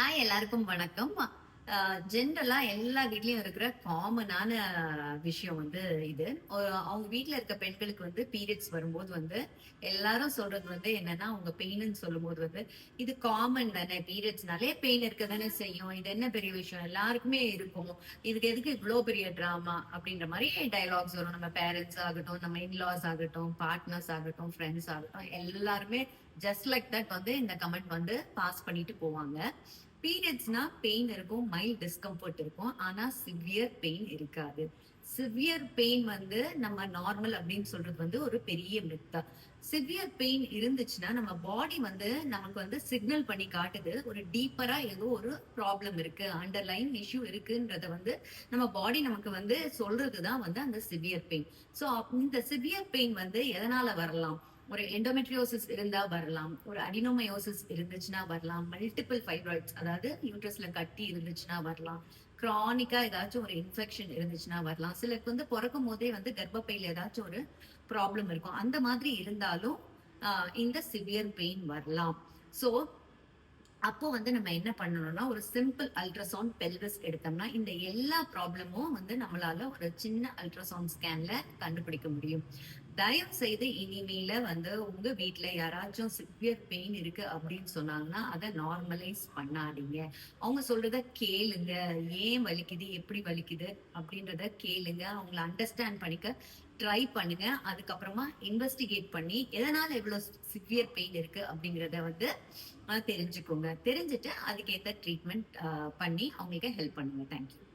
Hi எல்லாருக்கும் வணக்கம். ஜென்ரலா எல்லா வீட்லயும் இருக்கிற காமனான விஷயம் வந்து இது. அவங்க வீட்டுல இருக்க பெண்களுக்கு வந்து பீரியட்ஸ் வரும்போது வந்து எல்லாரும் சொல்றது வந்து என்னன்னா அவங்க பெயின்னு சொல்லும்போது வந்து இது காமன் தானே பீரியட்ஸ்னாலே பெயின் இருக்க தானே செய்யும். இது என்ன பெரிய விஷயம்? எல்லாருக்குமே இருக்கும். இதுக்கு எதுக்கு இவ்வளோ பெரிய ட்ராமா அப்படின்ற மாதிரி டயலாக்ஸ் வரும். நம்ம பேரண்ட்ஸ் ஆகட்டும் நம்ம இன்லாஸ் ஆகட்டும் பார்ட்னர்ஸ் ஆகட்டும் ஃப்ரெண்ட்ஸ் ஆகட்டும் எல்லாருமே ஜஸ்ட் லைக் தட் வந்து இந்த கமெண்ட் வந்து பாஸ் பண்ணிட்டு போவாங்க. பீரியட்ஸ்னா பெயின் இருக்கும் மைல்ட் டிஸ்கம்ஃபர்ட் இருக்கும். ஆனா சிவியர் பெயின் இருக்காது. சிவியர் பெயின் வந்து நம்ம நார்மல் அப்படின்னு சொல்றது வந்து ஒரு பெரிய மித்தா சிவியர் பெயின் இருந்துச்சுன்னா நம்ம பாடி வந்து நமக்கு வந்து சிக்னல் பண்ணி காட்டுது. ஒரு டீப்பரா ஏதோ ஒரு ப்ராப்ளம் இருக்கு அண்டர்லைன் இஷ்யூ இருக்குன்றத வந்து நம்ம பாடி நமக்கு வந்து சொல்றதுதான் வந்து அந்த சிவியர் பெயின் ஸோ இந்த சிவியர் பெயின் வந்து எதனால வரலாம்? ஒரு எண்டோமெட்ரியோசிஸ் இருந்தா வரலாம் ஒரு அடினோமயோசிஸ் இருந்துச்சுன்னா வரலாம் மல்டிபிள் ஃபைப்ராய்ட்ஸ் அதாவது யூட்ரஸ்ல கட்டி இருந்துச்சுன்னா வரலாம் க்ரானிக்கா ஏதாச்சும் ஒரு இன்ஃபெக்ஷன் இருந்துச்சுன்னா வரலாம். சிலருக்கு வந்து பிறக்கும் போதே வந்து கர்ப்பப்பையில ஏதாச்சும் ஒரு ப்ராப்ளம் இருக்கும். அந்த மாதிரி இருந்தாலும் இந்த சிவியர் பெயின் வரலாம். ஸோ அப்போ வந்து நம்ம என்ன பண்ணணும்னா ஒரு சிம்பிள் அல்ட்ராசவுண்ட் பெல்விஸ் எடுத்தோம்னா இந்த எல்லா ப்ராப்ளமும் வந்து நம்மளால ஒரு சின்ன அல்ட்ராசவுண்ட் ஸ்கேன்ல கண்டுபிடிக்க முடியும். தயவு செய்து இனிமேல வந்து உங்க வீட்டுல யாராச்சும் சிவியர் பெயின் இருக்கு அப்படின்னு சொன்னாங்கன்னா அதை நார்மலைஸ் பண்ணாதீங்க. அவங்க சொல்றத கேளுங்க. ஏன் வலிக்குது? எப்படி வலிக்குது? அப்படின்றத கேளுங்க. அவங்கள அண்டர்ஸ்டாண்ட் பண்ணிக்க ட்ரை பண்ணுங்க. அதுக்கப்புறமா இன்வெஸ்டிகேட் பண்ணி எதனால எவ்வளவு சிவியர் பெயின் இருக்கு அப்படிங்கறத வந்து தெரிஞ்சுக்கோங்க. தெரிஞ்சுட்டு அதுக்கேற்ற ட்ரீட்மெண்ட் பண்ணி அவங்களுக்கு ஹெல்ப் பண்ணுங்க. தேங்க்யூ